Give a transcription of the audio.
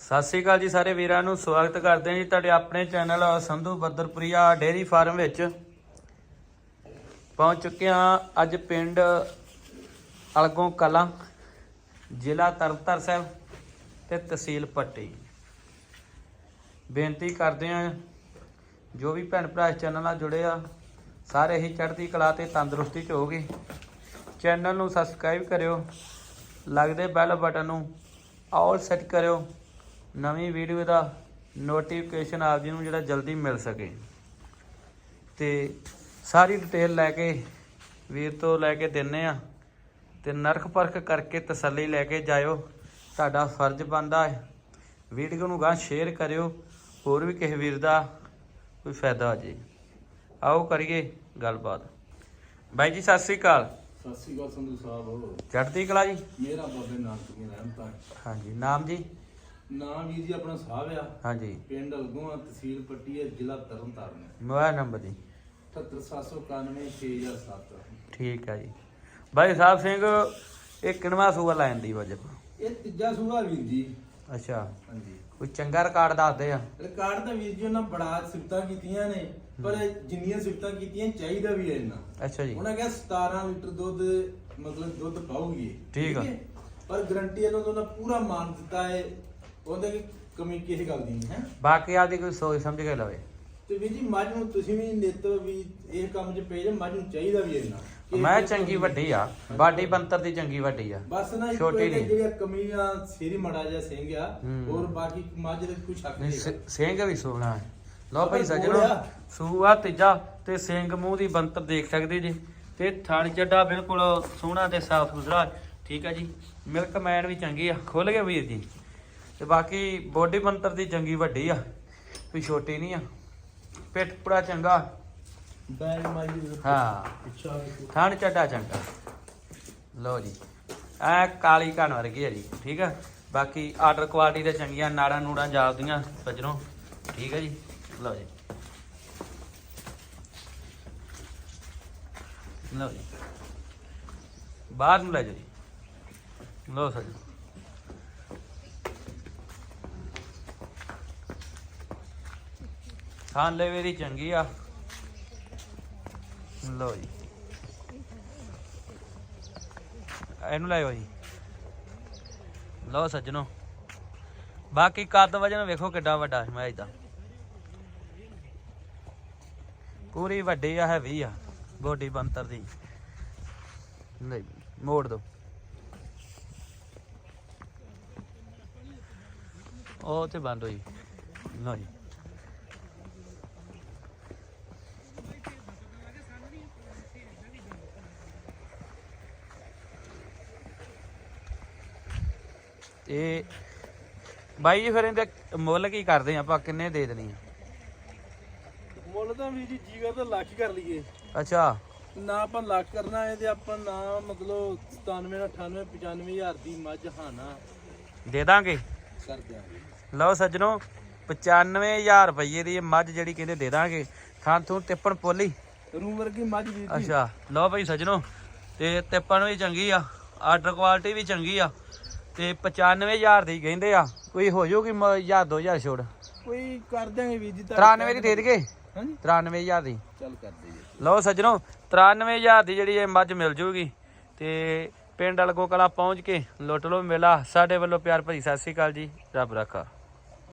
ਸਤਿ ਸ੍ਰੀ ਅਕਾਲ ਜੀ ਸਾਰੇ ਵੀਰਾਂ ਨੂੰ, ਸਵਾਗਤ ਕਰਦੇ ਹਾਂ ਜੀ ਤੁਹਾਡੇ ਆਪਣੇ channel Sandhu Badarpuria dairy farm ਵਿੱਚ। ਪਹੁੰਚ ਚੁੱਕੇ ਹਾਂ ਅੱਜ ਪਿੰਡ ਅਲਗੋਂ ਕਲਾਂ, ਜ਼ਿਲ੍ਹਾ ਤਰਨਤਾਰਨ ਸਾਹਿਬ ਤੇ ਤਹਿਸੀਲ ਪੱਟੀ। ਬੇਨਤੀ ਕਰਦੇ ਹਾਂ ਜੋ ਵੀ ਭੈਣ ਭਰਾ ਇਸ ਚੈਨਲ ਨਾਲ ਜੁੜੇ ਆ, ਸਾਰੇ ਹੀ ਚੜ੍ਹਦੀ ਕਲਾ ਤੇ ਤੰਦਰੁਸਤੀ ਚ ਹੋਗੇ ਚੈਨਲ ਨੂੰ ਸਬਸਕ੍ਰਾਈਬ ਕਰਿਓ, ਲੱਗਦੇ ਬੈਲ ਬਟਨ ਨੂੰ ਆਲ ਸੈੱਟ ਕਰਿਓ। ਨਵੀਂ ਵੀਡੀਓ ਦਾ ਨੋਟੀਫਿਕੇਸ਼ਨ ਆਪ ਜੀ ਨੂੰ ਜਿਹੜਾ ਜਲਦੀ ਮਿਲ ਸਕੇ। ਤੇ ਸਾਰੀ ਡਿਟੇਲ ਲੈ ਕੇ ਵੀਰ ਤੋਂ ਲੈ ਕੇ ਦਿੰਨੇ ਆ। ਤੇ ਨਰਖ ਪਰਖ ਕਰਕੇ ਤਸੱਲੀ ਲੈ ਕੇ ਜਾਇਓ। ਤੁਹਾਡਾ ਫਰਜ਼ ਬਣਦਾ ਹੈ। ਵੀਡੀਓ ਨੂੰ ਗਾਂ ਸ਼ੇਅਰ ਕਰਿਓ। ਹੋਰ ਵੀ ਕਿਸੇ ਵੀਰ ਦਾ ਕੋਈ ਫਾਇਦਾ ਹੋ ਜੇ। ਆਓ ਕਰੀਏ ਗੱਲਬਾਤ। ਬਾਈ ਜੀ ਸਤਿ ਸ੍ਰੀ ਅਕਾਲ। ਸਤਿ ਸ੍ਰੀ ਅਕਾਲ ਸੰਧੂ ਸਾਹਿਬ। ਚੜ੍ਹਦੀ ਕਲਾ ਜੀ? ਮੇਰਾ ਬਾਬੇ ਨਾਨਕ ਦੀ ਰਹਿਮਤਾਂ ਹਾਂਜੀ ਨਾਮ ਜੀ? ਨਾਮ ਵੀਰ ਜੀ ਆਪਣਾ ਸਾਹਿਬ ਆ। ਹਾਂਜੀ। ਪਿੰਡ ਅਲਗੋਆ ਤਹਿਸੀਲ ਪੱਟੀ ਹੈ ਜ਼ਿਲ੍ਹਾ ਤਰਨਤਾਰਨ। ਮੋਬਾਈਲ ਨੰਬਰ ਜੀ। 78791 ਠੀਕ ਹੈ ਜੀ। ਬਾਈ ਸਾਹਿਬ ਸਿੰਘ ਇਹ ਕਿਨਵਾ ਸੂਆ ਲੈਣ ਦੀ ਵਜ੍ਹਾ ਇਹ ਤੀਜਾ ਸੂਆ ਵੀਰ ਜੀ। ਅੱਛਾ। ਹਾਂਜੀ। ਕੋਈ ਚੰਗਾ ਰਿਕਾਰਡ ਦੱਸਦੇ ਆ। ਰਿਕਾਰਡ ਤਾਂ ਵੀਰ ਜੀ ਉਹਨਾਂ ਬੜਾ ਸਿਫਤਾਂ ਕੀਤੀਆਂ ਨੇ ਪਰ ਜਿੰਨੀਆਂ ਸਿਫਤਾਂ ਕੀਤੀਆਂ ਚਾਹੀਦਾ ਵੀ ਹੈ ਇਹਨਾਂ। ਅੱਛਾ ਜੀ। ਉਹਨਾਂ ਕਿਹਾ 17 ਲੀਟਰ ਦੁੱਧ ਮਤਲਬ ਦੁੱਧ ਪਾਉਗੀ। ਠੀਕ ਆ। ਹੈ? ਪਰ ਗਰੰਟੀ ਇਹਨਾਂ ਤੋਂ ਪੂਰਾ ਮਾਨ ਦਿੱਤਾ ਹੈ ਉਹਦੇ ਕੀ ਕਮੀ ਕਿਸੇ ਗੱਲ ਦੀ ਨਹੀਂ ਹੈ। ਬਾਕੀ ਆਪਦੀ ਕੋਈ ਸੋਚ ਸਮਝ ਕੇ ਲਵੇ। ਤੇ ਵੀਰ ਜੀ ਮੱਝ ਨੂੰ ਤੁਸੀਂ ਵੀ ਨਿੱਤ ਵੀ ਇਹ ਕੰਮ 'ਚ ਪਏ ਜੇ ਮੱਝ ਨੂੰ ਚਾਹੀਦਾ ਵੀ ਇੰਨਾ। ਕਿ ਮੈਂ ਚੰਗੀ ਵੱਡੀ ਆ। ਬਾਡੀ ਬੰਤਰ ਦੀ ਚੰਗੀ ਵੱਡੀ ਆ। ਬਸ ਨਾ ਛੋਟੀ ਛੋਟੀ ਨਹੀਂ। ਜਿਹੜੀ ਕਮੀ ਆ ਸਿਰੀ ਮੜਾ ਜਿਹਾ ਸਿੰਘ ਆ। ਹੂੰ। ਹੋਰ ਬਾਕੀ ਮੱਝ ਦੇ ਕੋਈ ਸ਼ੱਕ ਨਹੀਂ ਨਹੀਂ ਸ- ਸਿੰਘ ਵੀ ਸੋਹਣਾ ਹੈ। ਲਓ ਭਾਈ ਸੱਜਣੋ ਗੋਲਿਆ। ਸੂਆ ਤੀਜਾ ਤੇ ਸਿੰਘ ਮੂੰਹ ਦੀ ਬੰਤਰ ਦੇਖ ਸਕਦੇ ਜੀ। ਤੇ ਥਣ ਚੱਡਾ ਬਿਲਕੁਲ ਸੋਹਣਾ ਤੇ ਸਾਫ਼ ਸੁਥਰਾ ਠੀਕ ਹੈ ਜੀ। ਮਿਲਕ ਮੈਨ ਵੀ ਚੰਗੀ ਆ। ਖੁੱਲ ਗਿਆ ਵੀਰ ਜੀ। ਤੇ ਬਾਕੀ ਬੋਡੀ ਬੰਤਰ ਦੀ ਚੰਗੀ ਵੱਡੀ ਆ ਕੋਈ ਛੋਟੀ ਨਹੀਂ ਆ। ਪਿੱਠ ਪੂਰਾ ਚੰਗਾ। ਬੈਗ ਮਾਈ ਹਾਂ। ਥਣ ਚੱਡਾ ਚੰਗਾ। ਲਓ ਜੀ ਐ ਕਾਲੀ ਘਣ ਵਰਗੀ ਹੈ ਜੀ ਠੀਕ ਆ? ਬਾਕੀ ਆਰਡਰ ਕੁਆਲਿਟੀ ਦੇ ਚੰਗੀਆਂ ਨਾੜਾਂ ਨੂੜਾਂ ਜਾਪਦੀਆਂ ਸੱਜਣੋ ਠੀਕ ਹੈ ਜੀ? ਲਓ ਜੀ। ਲਓ ਜੀ। ਬਾਹਰ ਨੂੰ ਲੈ ਜਾਓ ਜੀ। ਲਓ ਸੱਜਣੋ ਖਾਣ ਲੈਵੇ ਦੀ ਚੰਗੀ ਆ। ਲਓ ਜੀ। ਇਹਨੂੰ ਲੈ ਜੀ। ਲਓ ਸੱਜਣੋ। ਬਾਕੀ ਕੱਦ ਵਜਨ ਵੇਖੋ ਕਿੱਡਾ ਵੱਡਾ ਹੈ ਮੈਚ ਦਾ ਪੂਰੀ ਵੱਡੀ ਆ, ਹੈਵੀ ਆ ਬੋਡੀ ਬੰਤਰ ਦੀ। ਨਹੀਂ, ਮੋੜ ਦੋ। ਉਹ ਤੇ ਬੰਦ ਹੋਈ। ਲਓ ਜੀ। ਤੇ ਬਾਈ ਜੀ ਫਿਰ ਇਹਦੇ ਮੁੱਲ ਕੀ ਕਰਦੇ ਆ? ਆਪਾਂ ਕਿੰਨੇ ਦੇ ਦੇਣੀ ਆ? ਮੁੱਲ ਤਾਂ ਵੀਰ ਜੀ ਜੀਗਾ ਤਾਂ ਲੱਖ ਹੀ ਕਰ ਲਈਏ। ਅੱਛਾ। ਨਾ ਆਪਾਂ ਲੱਖ ਕਰਨਾ ਹੈ ਤੇ ਆਪਾਂ ਨਾ ਮਤਲਬ 97 98 95000 ਦੀ ਮੱਝ ਹਾਨਾ ਦੇ ਦਾਂਗੇ। ਕਰ ਦਿਆਂਗੇ। ਲਓ ਸੱਜਣੋ 95000 ਰੁਪਏ ਦੀ ਇਹ ਮੱਝ ਜਿਹੜੀ ਕਹਿੰਦੇ ਦੇ ਦਾਂਗੇ। ਥਾਂ ਥੂ ਤਿੱਪਣ ਪੋਲੀ। ਰੂਮ ਵਰਗੀ ਮੱਝ ਜੀ। ਅੱਛਾ। ਲਓ ਭਾਈ ਸੱਜਣੋ ਤੇ ਤਿੱਪਣ ਵੀ ਚੰਗੀ ਆ ਆਰਡਰ ਕੁਆਲਿਟੀ ਵੀ ਚੰਗੀ ਆ। ਤੇ 95000 ਦੀ ਕਹਿੰਦੇ ਆ। ਕੋਈ ਹੋ ਜਾਊਗੀ 1000 2000 ਛੋੜ। ਕੋਈ ਕਰ ਦਿਆਂਗੇ ਵੀਰ ਜੀ 93 ਦੀ ਦੇ ਦੇਗੇ ਹਾਂਜੀ। 93000 ਦੀ। ਚੱਲ ਕਰ ਦਈਏ। ਲਓ ਸੱਜਣੋ 93000 ਦੀ ਜਿਹੜੀ ਇਹ ਮੱਝ ਮਿਲ ਜੂਗੀ ਤੇ ਪਿੰਡ ਅਲਗੋ ਕਲਾ ਪਹੁੰਚ ਕੇ ਲੁੱਟ ਲਓ ਮੇਲਾ। ਸਾਡੇ ਵੱਲੋਂ ਪਿਆਰ ਭਰੀ ਸਤਿ ਸ੍ਰੀ ਅਕਾਲ ਜੀ। ਰੱਬ ਰੱਖਾ।